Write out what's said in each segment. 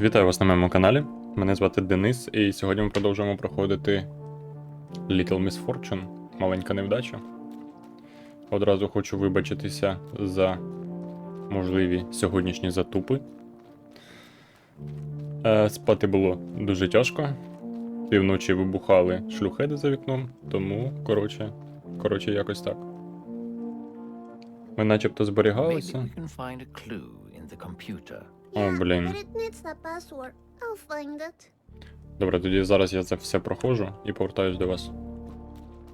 Вітаю вас на моєму каналі. Мене звати Денис, і сьогодні ми продовжуємо проходити Little Misfortune, маленька невдача. Одразу хочу вибачитися за можливі сьогоднішні затупи. Е, спати було дуже тяжко. Півночі вибухали шлюхеди за вікном, тому, коротше, коротше, якось так. Ми начебто зберігалися. О, блін. Добре, тоді зараз я це все проходжу і повертаюсь до вас.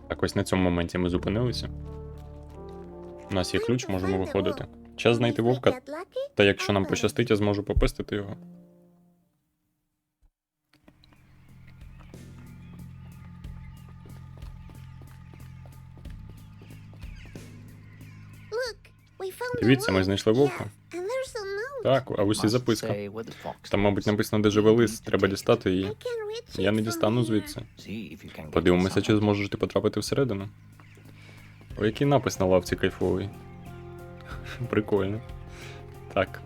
Так ось на цьому моменті ми зупинилися. У нас є ключ, можемо виходити. Час знайти вовка, та якщо нам пощастить, я зможу попестити його. Дивіться, ми знайшли вовка. Так, а ось і записка. Там, мабуть, написано, де живе лис, треба дістати її. Я не дістану звідси. Подивимося, чи зможеш ти потрапити всередину. О, який напис на лавці кайфовий. Прикольно. Так.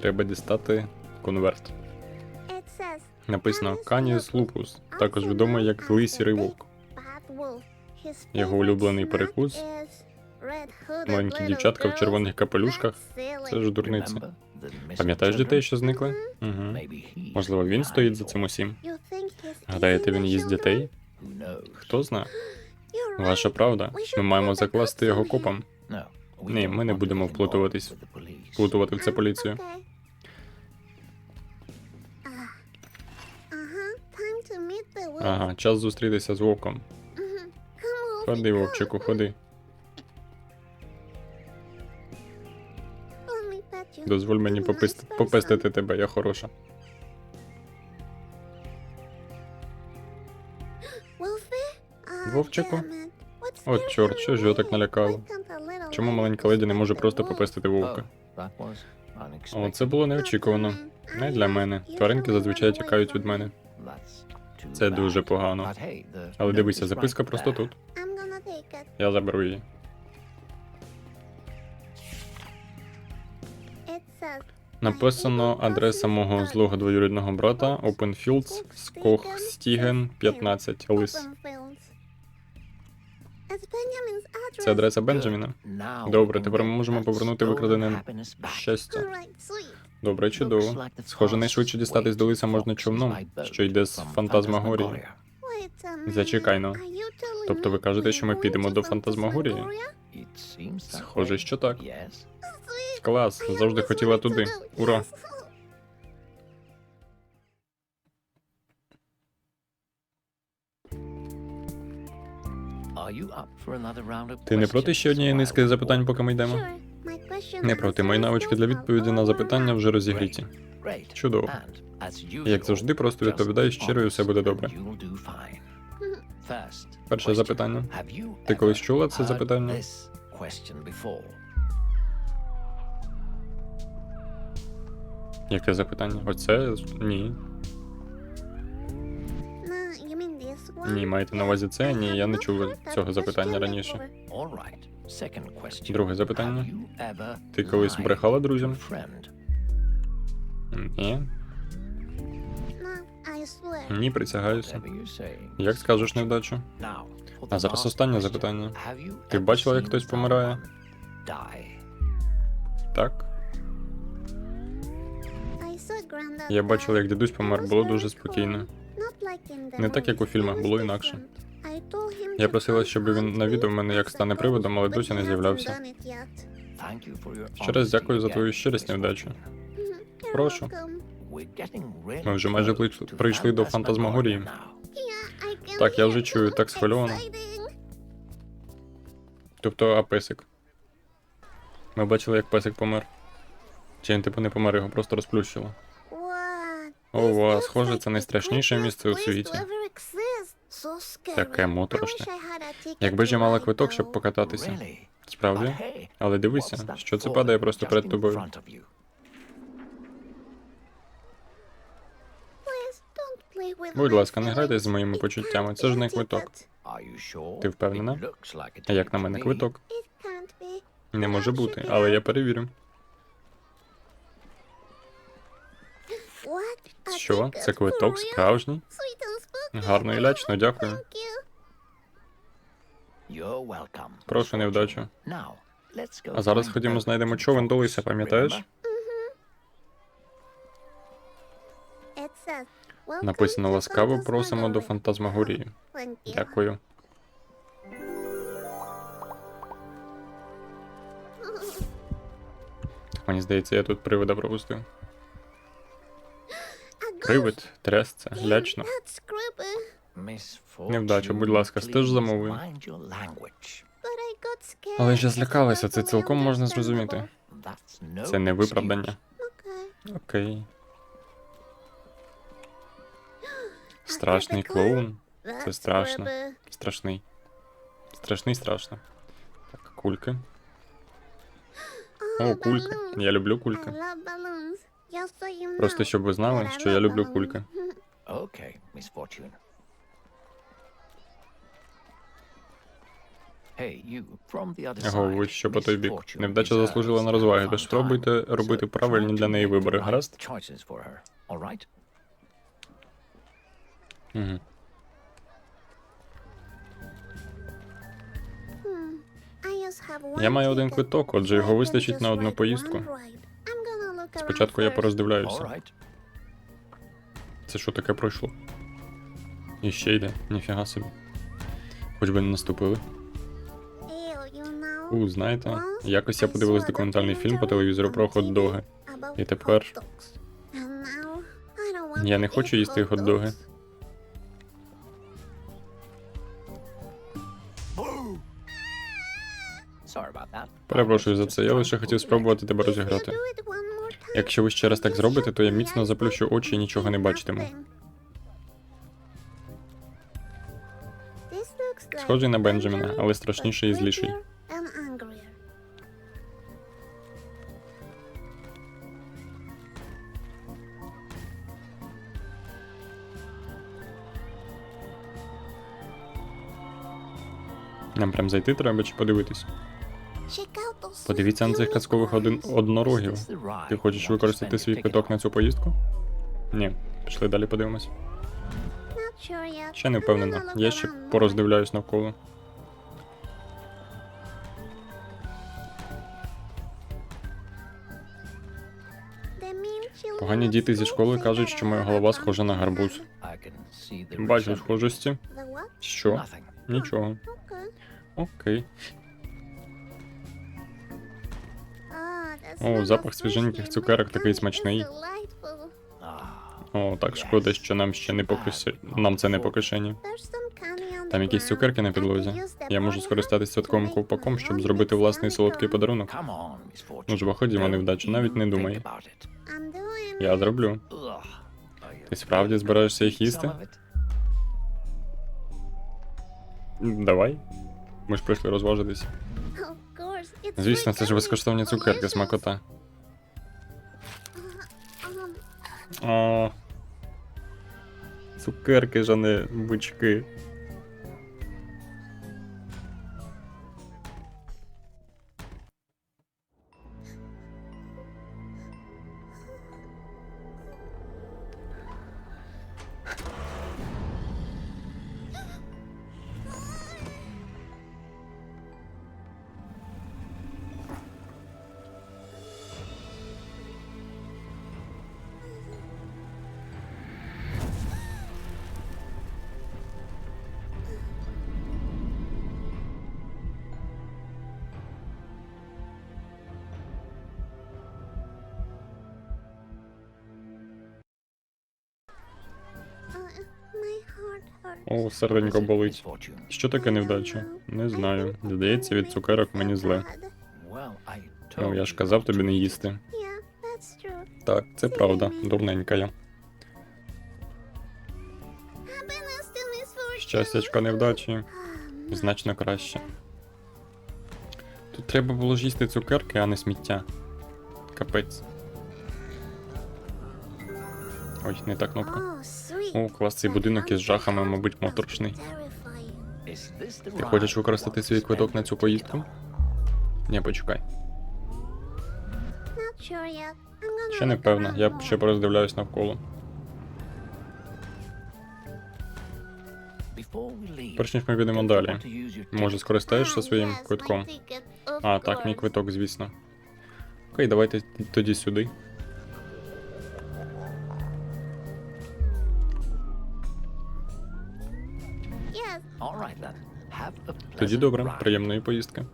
Треба дістати конверт. Написано Каніс Лупус, також відомий як злий сірий вовк. Його улюблений перекус Маленькі дівчатка в червоних капелюшках. Це ж дурниці. Missing Пам'ятаєш дітей, що зникли? Угу. Можливо, він стоїть за цим усім. Гадаєте, він їсть дітей? Хто знає? Ваша правда. Ми маємо закласти його копам. Ні, ми не будемо вплутуватись. Вплутувати в це поліцію. Ага, час зустрітися з вовком. Ходи, вовчику, ходи. Дозволь мені попист... попестити тебе, я хороша. Ah, Вовчику? От чорт, що ж його так налякало? Чому маленька леді не може просто попестити вовка? Oh, was О, це було неочікувано. Не для мене. Тваринки зазвичай тікають від мене. Це дуже погано. Але дивися, записка просто тут. Я заберу її. Написано адреса мого злого двоюрідного брата Open Fields, Скохстіген, 15, Лис. Це адреса Бенджаміна. Добре, тепер ми можемо повернути викрадене щастя. Добре, чудово. Схоже, найшвидше дістатись до лиса можна човном, що йде з фантазмагорії. Зачекай, ну. Тобто ви кажете, що ми підемо до Фантазмагорії? Схоже, що так. Клас, завжди хотіла туди. Ура! Ти не проти ще однієї низки запитань, поки ми йдемо? Не проти, мої навички для відповіді на запитання вже розігріті. Чудово. Як завжди, просто відповідай щиро і все буде добре. Перше запитання. Ти колись чула це запитання? Яке запитання? Оце? Ні. Ні, маєте на увазі це? Ні, я не чув цього запитання раніше. Друге запитання. Ти колись брехала друзям? Ні. Ні, присягаюся. Як скажеш невдачу? А зараз останнє запитання. Ти бачила, як хтось помирає? Так. Я бачила, як дідусь помер, було дуже спокійно. Не так, як у фільмах, було інакше. Я просила, щоб він навідав мене, як стане приводом, але досі не з'являвся. Ще раз дякую за твою щирість, невдачу. Прошу. Ми вже майже прийшли- до Фантазмагорії. Так, я вже чую, так схвильовано. Тобто, а песик. Ми бачили, як песик помер. Чи він типу не помер, його просто розплющило. Ова, схоже, це найстрашніше місце у світі. Таке моторошне. Якби ж я мала квиток, щоб покататися. Справді? Але дивися, що це падає просто перед тобою. Будь ласка, не грайте з моїми почуттями. Це ж не квиток. Ти впевнена? А як на мене квиток? Не може бути, але я перевірю. What? A Що? Це квиток справжній? Гарно і лячно, дякую. Thank you. You're welcome. Прошу невдачу. А зараз ходімо, знайдемо човен до лиса, пам'ятаєш? Remember? It says, "Welcome Написано ласкаво просимо до Phantasmagoria." фантазмагорії. Дякую. Мені здається, я тут привида пропустив. Привид, трясця, лячно. Невдача, будь ласка, стеж за мовою. Але я злякалася, це цілком можна зрозуміти. Це не виправдання. Окей. Страшний клоун. That's страшно. Страшний. Страшний, страшно. Так, кульки. О, кульки. Я люблю кульки. Просто щоб ви знали, що я люблю кульки. The other Ого, side. ви що по той бік. Невдача заслужила на розваги, тож спробуйте робити правильні для неї вибори, гаразд? Угу. Hmm. Я маю один квиток, отже його вистачить на одну поїздку. Спочатку я пороздивляюся. Це що таке пройшло? І ще йде, ніфіга собі. Хоч би не наступили. У, знаєте, якось я подивилась документальний фільм по телевізору про хот-доги. І тепер я не хочу їсти хот-доги. Перепрошую за це, я лише хотів спробувати тебе розіграти. Якщо ви ще раз так зробите, то я міцно заплющу очі і нічого не бачитиму. Схожий на Бенджаміна, але страшніший і зліший. Нам прям зайти треба чи подивитись? Подивіться на цих казкових один... однорогів. Ти хочеш використати свій квиток на цю поїздку? Ні. Пішли далі подивимось. Ще не впевнена. Я ще пороздивляюсь навколо. Погані діти зі школи кажуть, що моя голова схожа на гарбуз. Бачу схожості. Що? Нічого. Окей. О, запах свіженьких цукерок такий смачний. О, так шкода, що нам ще не по. Нам це не по кишені. Там якісь цукерки на підлозі. Я можу party скористатись святковим ковпаком, щоб зробити власний солодкий подарунок. Ну ж, бо ходімо, Don't навіть не думай. Я зроблю. Ти справді збираєшся їх їсти? Давай. Ми ж прийшли розважитись. Звісно, це ж безкоштовні цукерки, смакота. О, цукерки ж, а не бички. О, серденько болить. Що таке невдача? Не знаю. Здається, від цукерок мені зле. Ну, я ж казав тобі не їсти. Так, це правда, дурненька я. Щастячка невдачі значно краще. Тут треба було ж їсти цукерки, а не сміття. Капець. Ой, не та кнопка. О, клас, цей будинок із жахами, мабуть, моторошний. Ти хочеш використати свій квиток на цю поїздку? Ні, почекай. Ще не певна, я ще пороздивляюсь навколо. Перш ніж ми підемо далі. Може, скористаєшся своїм квитком? А, так, мій квиток, звісно. Окей, давайте тоді сюди. Тоді добре, приємної поїздки.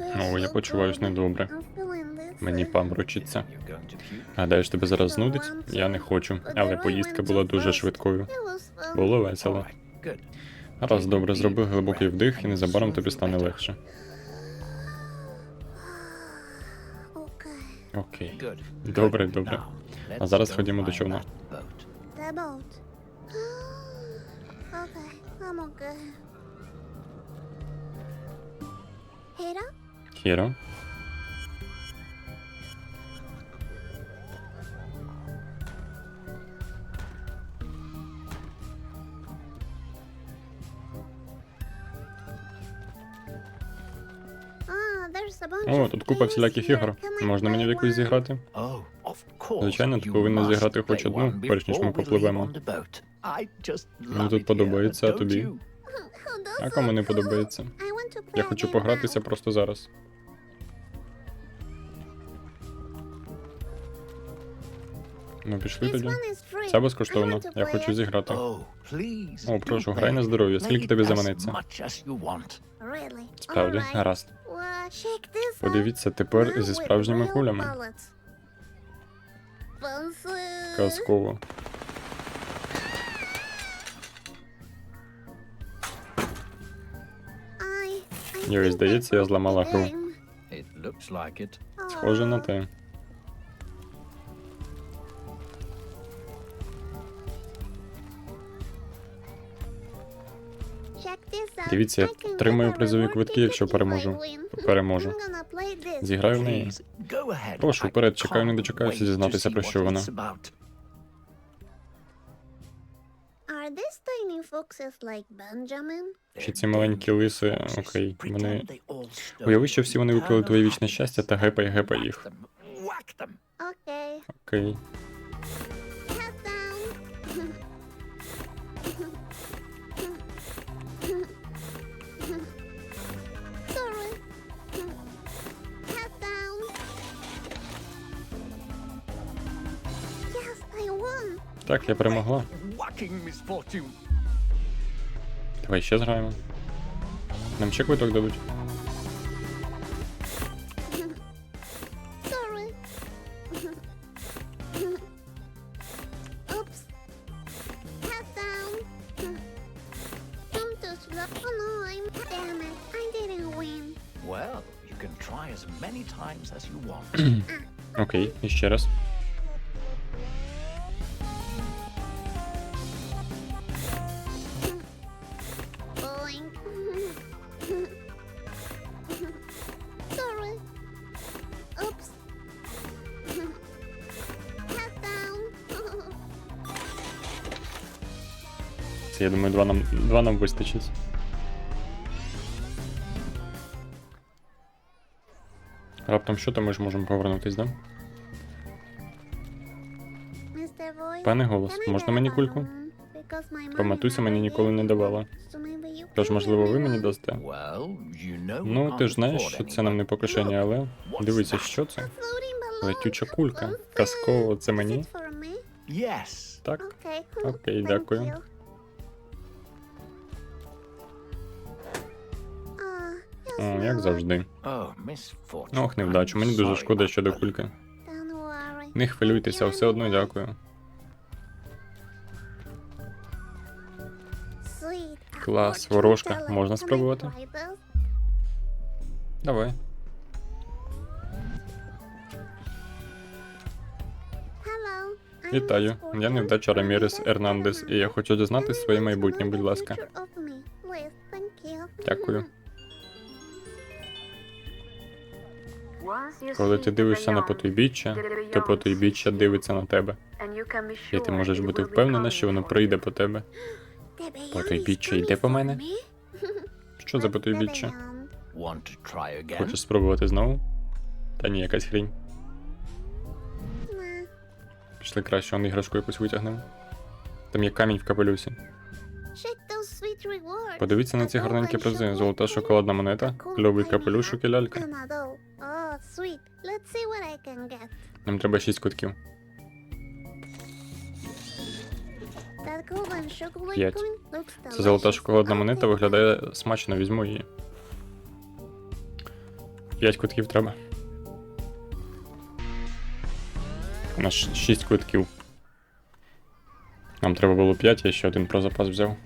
О, я so почуваюсь недобре. Мені going? Гадаєш, тебе зараз знудить? Я не хочу, але поїздка була дуже швидкою. Було весело. Раз добре, зроби глибокий вдих, і незабаром тобі стане легше. Окей. Добре, добре. А зараз ходімо до човна. that bunch О, тут купа всіляких ігор. Можна мені в якусь зіграти? Oh. Звичайно, ти повинна зіграти хоч одну, перш ніж ми попливемо. Мені тут подобається, а тобі? А кому не подобається? Я хочу погратися просто зараз. Ну, пішли тоді. Це безкоштовно. Я хочу зіграти. Oh. О, прошу, грай на здоров'я. Скільки тобі заманеться? Справді, гаразд. Подивіться тепер зі справжніми кулями. Казково. Йой, здається, я зламала гру. Схоже на те. Дивіться, я отримаю призові квитки, якщо переможу. Переможу. Зіграю в неї. Прошу, вперед, чекаю, не дочекаюся дізнатися, про що вона. Чи ці маленькі лиси, окей, вони. Уяви, що всі вони Turn твоє вічне щастя та гепай гепай їх. Okay. Окей. Так, я перемогла. Давай ще зграємо. Нам ще квиток дадуть. Sorry. Oops. Head down. Я думаю, два нам, два нам вистачить. Раптом що, то ми ж можемо повернутись, да? Пане голос, можна мені кульку? Бо матуся мені ніколи не давала. Тож, можливо, ви мені дасте. Ну, ти ж знаєш, що це нам не по any кишені, money. але. Дивися, що це? Летюча кулька. Казково, це мені? Так. Окей, дякую. Як завжди. Ох, невдачу, мені дуже шкода щодо кульки. Не хвилюйтеся, все одно дякую. Клас, ворожка. Можна спробувати? Давай. Вітаю. Я невдача Рамірес Ернандес, і я хочу дізнатись своє майбутнє, будь ласка. Дякую. Коли ти дивишся на потойбіччя, то потойбіччя дивиться на тебе. І ти можеш бути впевнена, що воно прийде по тебе. Потойбіччя йде по мене? Що за потойбіччя? Хочеш спробувати знову? Та ні, якась хрінь. Пішли краще, он іграшку якусь витягнемо. Там є камінь в капелюсі. Подивіться на ці гарненькі призи. Золота шоколадна монета, кльовий капелюшок і лялька. Sweet. Let's see what I can get. Нам треба шість кутків. П'ять. Це золота шоколадна монета виглядає смачно, візьму її. П'ять кутків треба. У нас шість квитків. Нам треба було п'ять, я ще один про запас взяв.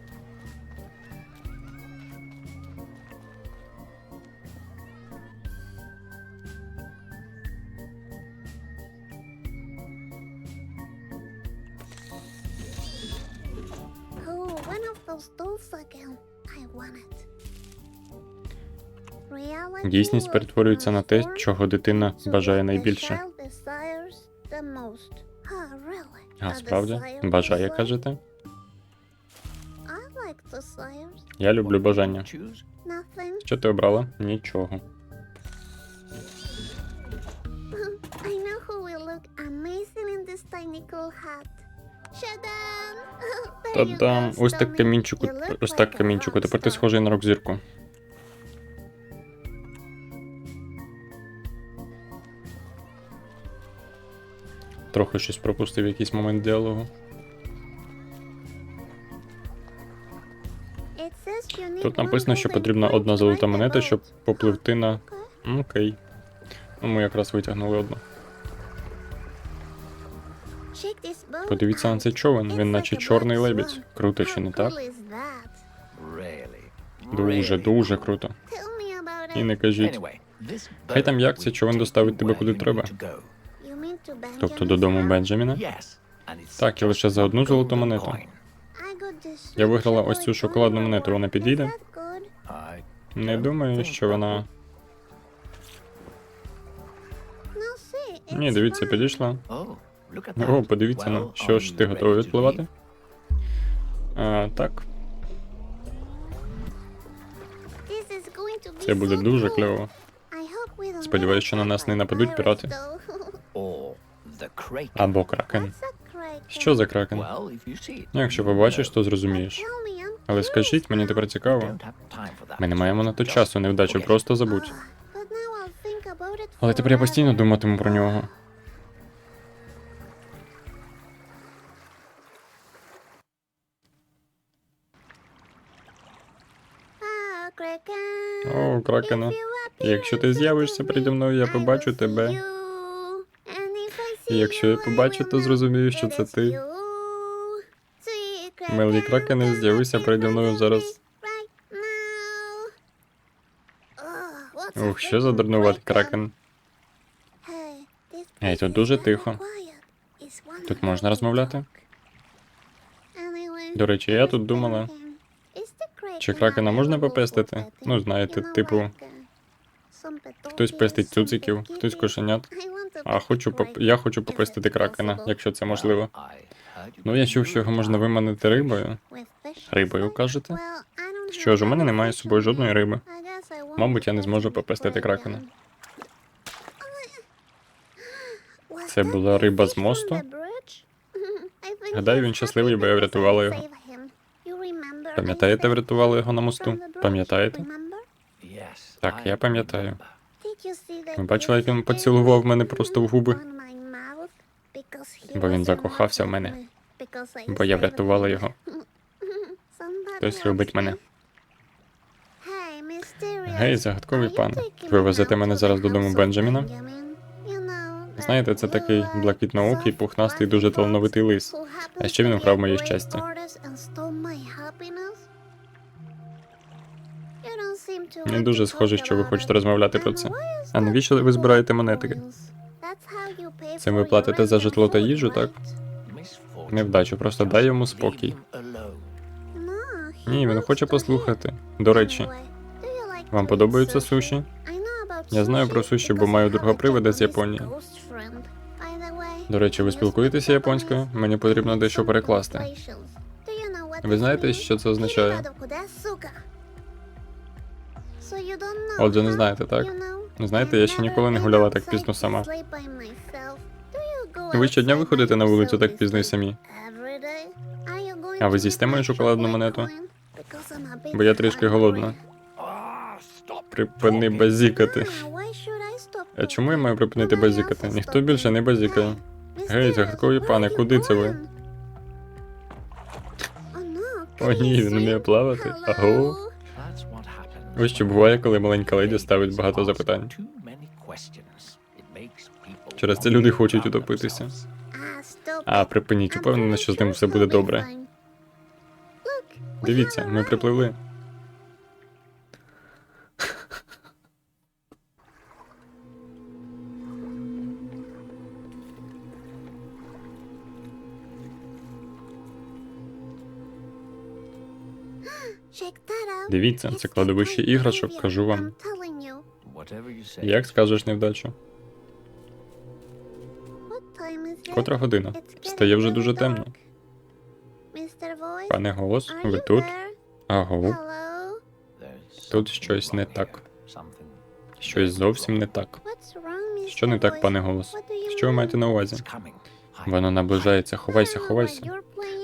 Дійсність перетворюється на те, чого дитина бажає найбільше. Ah? А справді? Бажає, кажете? Я люблю бажання. Що ти обрала? Нічого. Та-дам! Ось так камінчику, ось так камінчику. Тепер ти схожий на рок-зірку. Трохи щось пропустив якийсь момент діалогу. Тут написано, що потрібна одна золота монета, щоб попливти на. Окей. Ну, ми якраз витягнули одну. Подивіться на цей човен, він наче чорний лебідь. Круто, чи не так? Дуже, дуже круто. І не кажіть. Хай там як це, човен доставить тебе куди треба. Тобто додому? Бенджаміна? Так, і лише за одну золоту монету. Я виграла ось цю шоколадну монету, вона підійде? Не думаю, що вона. Ні, дивіться, підійшла. Oh, О, подивіться на що ж ти готовий відпливати? А, так, це буде дуже кльово. Сподіваюсь, що на нас не нападуть пірати. Або кракен. Що за кракен? Well, if you see it, Ну, якщо побачиш, то зрозумієш. Tell me, I'm Але скажіть, мені тепер цікаво. Don't have time for that. Ми не маємо на то часу, невдачу, просто забудь. Ah, but now I'll think about it Але тепер я постійно думатиму про нього. Ah. О, кракена. Якщо ти з'явишся переді мною, я побачу тебе. І якщо я побачу, то зрозумію, що це ти. kraken, кракене, come з'явися переді мною зараз. Ух, що за дурнуватий кракен. Ей, тут дуже тихо. Тут можна розмовляти? До речі, я тут думала, чи кракена можна попестити? Ну, знаєте, типу, uh, хтось пестить цуциків, хтось кошенят. А хочу поп... я хочу попестити кракена, якщо це можливо. Heard you Ну, я чув, що його можна виманити рибою. Рибою, кажете? Що ж, у мене немає з собою жодної риби. Мабуть, я не зможу попестити кракена. Це була риба з think Гадаю, він щасливий, бо я врятувала його. Пам'ятаєте, врятували його на мосту? Пам'ятаєте? Так, я пам'ятаю. Ви бачили, як він поцілував мене просто в губи? Бо він закохався в мене. Бо я врятувала його. Хтось любить мене. Гей, загадковий пан. Ви везете мене зараз додому Бенджаміна? Знаєте, це такий блакитноокий, пухнастий, дуже талановитий лис. А ще він вкрав моє щастя. Не дуже схоже, що ви хочете розмовляти про це. А навіщо ви збираєте монетики? Це ви платите за житло та їжу, так? Невдачу, просто дай йому спокій. Ні, він хоче послухати. До речі, вам подобаються суші? Я знаю про суші, бо маю друга привида з Японії. До речі, ви спілкуєтеся японською? Мені потрібно дещо перекласти. Ви знаєте, що це означає? Отже, не знаєте, так? Не знаєте, я ще ніколи не гуляла так пізно сама. Ви щодня виходите на вулицю так пізно і самі? А ви з'їсте мою шоколадну монету? Бо я трішки голодна. Припини базікати. А чому я маю припинити базікати? Ніхто більше не базікає. Гей, загадкові пане, куди це ви? О ні, він вміє плавати. Аго. Ось що буває, коли маленька леді ставить багато запитань. Через це люди хочуть утопитися. А, припиніть, упевнена, що з ним все буде добре. Дивіться, ми припливли. Дивіться, це кладовище іграшок, кажу вам. Як скажеш невдачу? Котра година? Стає вже дуже темно. Пане голос, ви тут? Аго, Тут щось не так. Щось зовсім не так. Що не так, пане голос? Що ви маєте на увазі? Воно наближається. Ховайся, ховайся.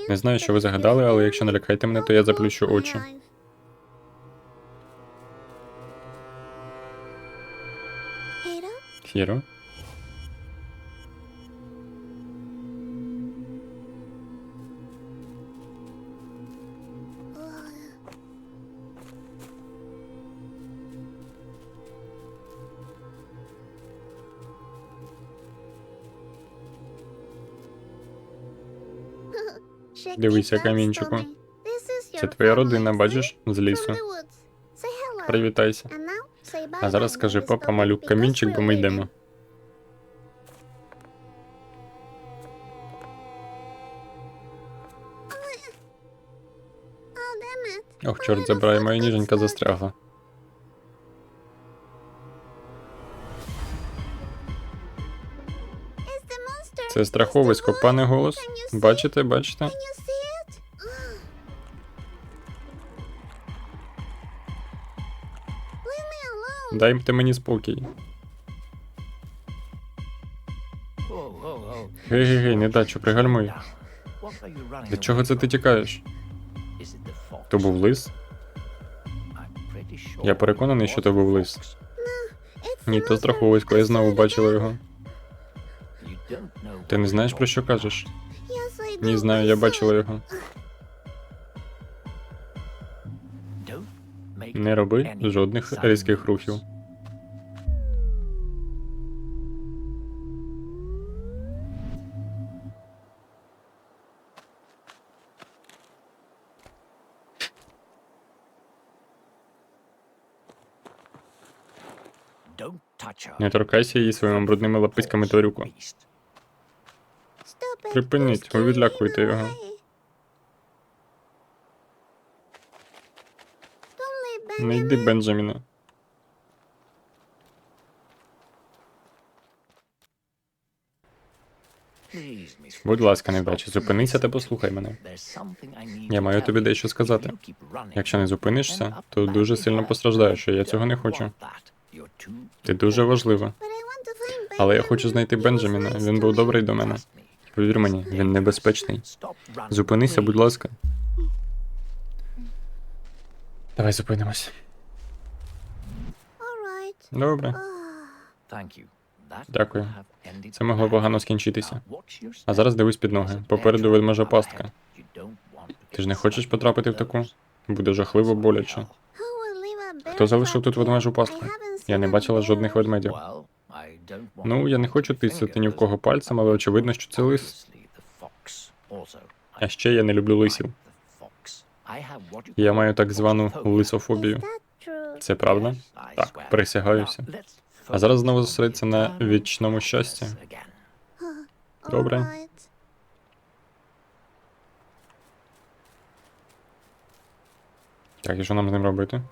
Не знаю, що ви загадали, але якщо налякаєте мене, то я заплющу очі. Хіро? Дивися, камінчику. Це твоя родина, бачиш, з лісу. Привітайся. А зараз скажи, папа, малюк камінчик, бо ми йдемо. Ох, чорт забирай, моя ніженька застрягла. Це страховисько, пане голос. Бачите, бачите? Дайте мені спокій. Гей, гей, гей, недачу, пригальмуй. Від чого це ти тікаєш? То був лис? Я переконаний, що то був лис. Ні, то страховисько, я знову бачила його. Ти не знаєш про що кажеш? Ні, знаю, я бачила його. Не роби жодних різких рухів. Не торкайся її своїми брудними лаписьками тварюку. Припиніть, ви відлякуєте його. Не йди, Бенджаміне. Будь ласка, невдача, зупинися та послухай мене. Я маю тобі дещо сказати. Якщо не зупинишся, то дуже сильно постраждаєш, а я цього не хочу. Ти дуже важлива. Але я хочу знайти Бенджаміна. Він був добрий до мене. Повір мені, він небезпечний. Зупинися, будь ласка. Давай зупинимось. Добре. Дякую. Це могло погано скінчитися. А зараз дивись під ноги. Попереду ведмежа пастка. Ти ж не хочеш потрапити в таку? Буде жахливо боляче. Хто залишив тут ведмежу пастку? Я не бачила жодних ведмедів. Ну, я не хочу тисяти ні в кого пальцем, але очевидно, що це лис. А ще я не люблю лисів. Я маю так звану лисофобію. Це правда? Так, присягаюся. А зараз знову on зосередься на вічному щасті. Добре. Так, і що нам з ним робити?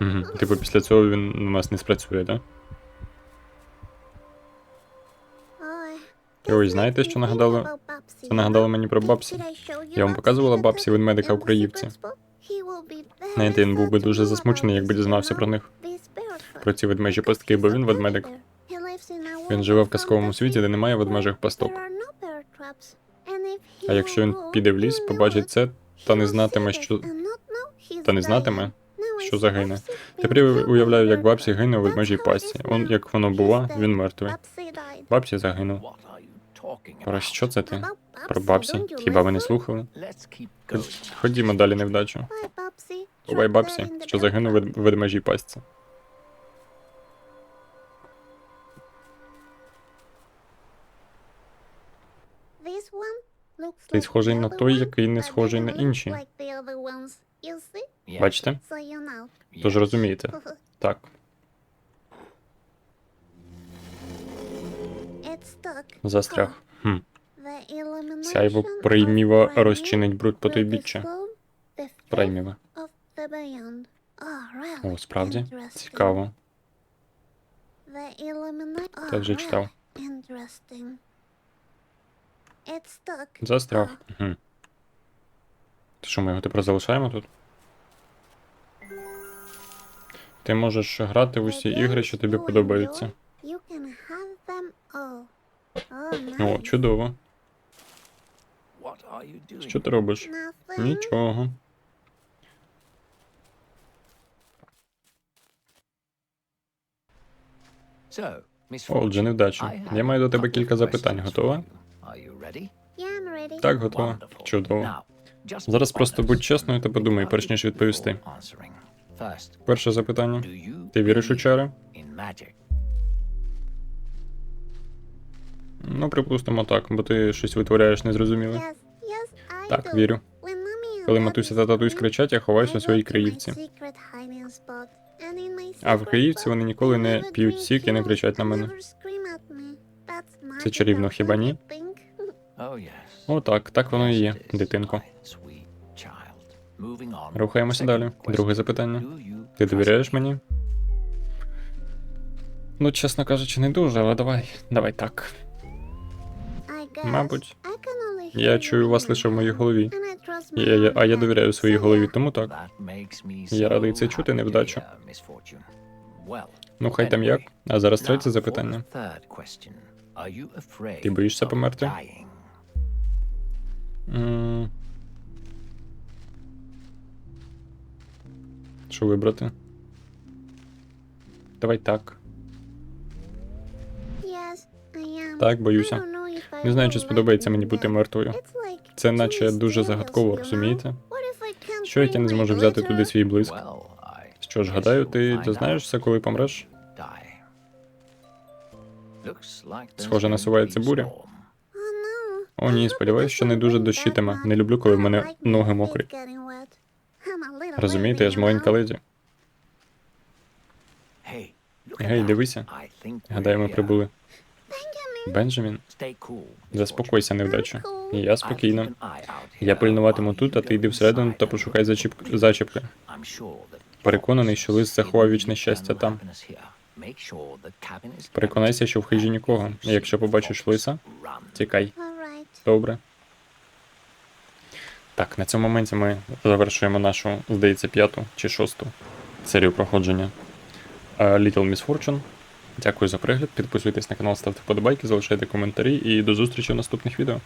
Угу. Типу, після цього він у нас не спрацює, так? Ой, І ось знаєте, що нагадало? Це нагадало мені про Бабсі. Я вам показувала Бабсі ведмедика в Криївці. Знаєте, він був би дуже засмучений, якби дізнався про них. Про ці ведмежі пастки, бо він ведмедик. Він живе в казковому світі, де немає ведмежих пасток. А якщо він піде в ліс, побачить це, та не знатиме, що та не знатиме, що загине. Тепер я уявляю, як бабсі гине у ведмежій пастці. Он як воно бува, він мертвий. Бабсі загинув. Про що це ти? Про бабсі? Хіба ви не слухали? Ходімо далі невдачу. Бувай бабсі, що загинув вед- в ведмежій пастці. Ти схожий на той, який не схожий на інші. Бачите? Тож розумієте. Так. Застряг. Хм. Сяйво прийміва розчинить бруд по той потойбіччя. Прайміве. О, справді? Цікаво. Та вже читав. Застряг. Угу. То що, ми його тепер залишаємо тут? Ти можеш грати в усі ігри, що тобі подобаються. О, чудово. Що ти робиш? Нічого. Отже, невдача. Я маю до тебе кілька запитань. Готова? Так, готова. Чудово. Зараз просто будь чесною та подумай, перш ніж відповісти. Перше запитання. Ти віриш у чари? Ну, припустимо так, бо ти щось витворяєш незрозуміле. Так, вірю. Коли матуся та татусь кричать, я ховаюся у своїй криївці. А в Київці вони ніколи не п'ють сік і не кричать на мене. Це чарівно, хіба ні? Oh. О, так, так воно і є, дитинко. Рухаємося далі. Друге запитання. Ти довіряєш мені? Ну, чесно кажучи, не дуже, але давай, давай так. Мабуть, Я чую вас лише в моїй голові. Я, я, а я довіряю своїй голові, тому так. Я радий це чути. Well, Ну, хай там як. А зараз третє запитання. Ти боїшся померти? М. Що вибрати? Давай так. Так, боюся. Не знаю, чи сподобається мені бути мертвою. Це наче дуже загадково, розумієте? Що як я не зможу взяти туди свій блиск? Що ж, гадаю, ти find дізнаєшся, коли помреш? Схоже, насувається буря. О, ні, сподіваюся, що не дуже дощитиме. Не люблю, коли в мене ноги мокрі. Розумієте, я ж маленька леді. Гей, дивися. Гадаю, ми прибули. Бенджамін, заспокойся, невдача. Я спокійно. Я пильнуватиму тут, а ти йди всередину та пошукай зачіп... зачіпки. Переконаний, що лист заховав вічне щастя там. Переконайся, що в хижі нікого. Якщо побачиш лиса, тікай. Добре. Так, на цьому моменті ми завершуємо нашу, здається, п'яту чи шосту серію проходження е, Little Miss Fortune. Дякую за перегляд. Підписуйтесь на канал, ставте вподобайки, залишайте коментарі і до зустрічі в наступних відео.